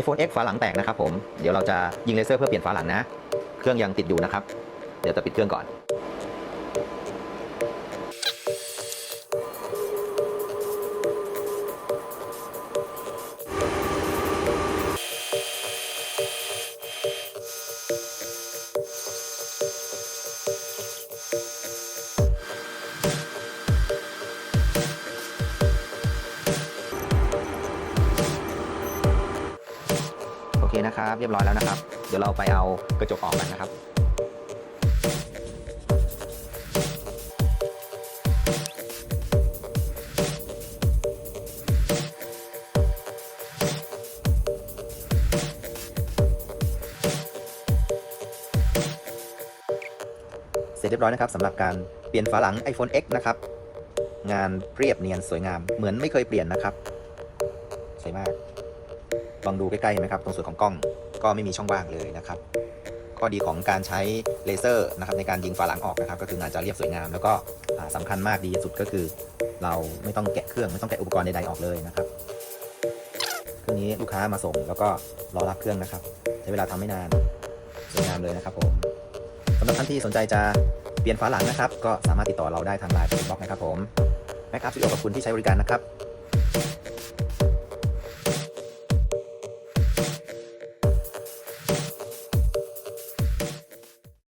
iPhone X ฝาหลังแตกนะครับผม เดี๋ยวเราจะยิงเลเซอร์เพื่อเปลี่ยนฝาหลังนะ เครื่องยังติดอยู่นะครับ เดี๋ยวจะปิดเครื่องก่อน เคนะครับ เรียบร้อยแล้วนะครับ เดี๋ยวเราไปเอากระจกออกกันนะครับเสร็จเรียบร้อยนะครับสำหรับการเปลี่ยนฝาหลัง iPhone X นะครับ งานเรียบเนียนสวยงามเหมือนไม่เคยเปลี่ยนนะครับ สวยมาก ลองดูใกล้ๆเห็นไหมครับ ตรงส่วนของกล้องก็ไม่มีช่องว่างเลยนะครับข้อดีของการใช้เลเซอร์นะครับในการยิงฝาหลังออกนะครับ ก็คืองานจะเรียบสวยงาม แล้วก็อ่าสำคัญมากดีสุดก็คือ เราไม่ต้องแกะเครื่องไม่ต้องแกะอุปกรณ์ใดๆออกเลยนะครับเครื่องนี้ลูกค้ามาส่งแล้วก็รอรับเครื่องนะครับ ใช้เวลาทำไม่นานสวยงามเลยนะครับผมสำหรับท่านที่สนใจจะเปลี่ยนฝาหลังนะครับ ก็สามารถติดต่อเราได้ทางไลน์เป็นบล็อกนะครับผมแม็กอัพสตูดิโอขอบคุณที่ใช้บริการนะครับ